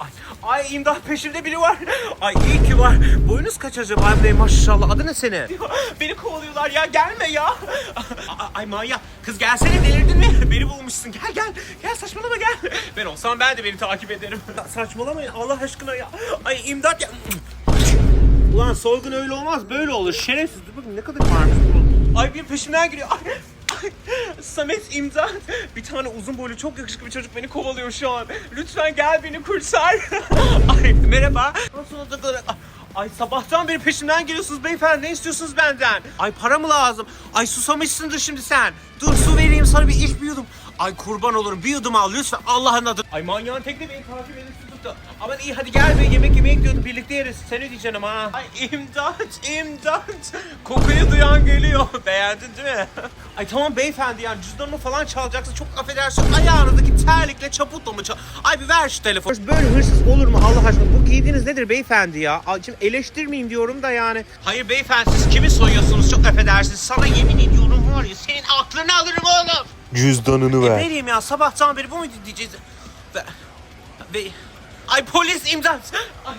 Ay, ay imdat peşimde biri var. Ay iyi ki var. Boyunuz kaç acaba Bey maşallah. Adı ne senin? Beni kovalıyorlar ya gelme ya. Ay, manyak. Kız gelsene delirdin mi? Beni bulmuşsun. Gel gel. Gel saçmalama gel. Ben olsam ben de beni takip ederim. Saçmalamayın Allah aşkına ya. Ay imdat ya. Ulan soygun öyle olmaz böyle olur. Şerefsiz. Bakın ne kadar varmış. Ay bir peşimden giriyor. Ay, Samet imdat. Bir tane uzun boylu çok yakışıklı bir çocuk beni kovalıyor şu an. Lütfen gel beni kurtar. ay merhaba. Nasıl? Ay sabahtan beri peşimden geliyorsunuz beyefendi. Ne istiyorsunuz benden? Ay para mı lazım? Ay susamışsındır şimdi sen. Dur su vereyim sana bir iç bir yudum. Ay kurban olurum bir yudum al lütfen Allah'ın adı. Ay manyağın tekne beni takip edip tuttu. Aman iyi hadi gel be yemek yemeye gidiyorduk birlikte yeriz. Sen ödeyeceksin ama ha. Ay imdat imdat. Kokuyu duyan geliyor. Beğendin değil mi? Ay tamam beyefendi yani cüzdanımı falan çalacaksın çok affedersin. Ayağınızdaki terlikle çaputla mı çal... Ay bir ver şu telefonu. Böyle hırsız olur mu Allah aşkına? Bu giydiğiniz nedir beyefendi ya? Ay, Şimdi eleştirmeyeyim diyorum da yani. Hayır beyefendi siz kimi soyuyorsunuz çok affedersiniz. Sana yemin ediyorum var ya senin aklını alırım oğlum. Cüzdanını Ne ver. vereyim ya sabahtan beri bu muydu diyeceğiz. Ve, ve, ay polis imdat. Ay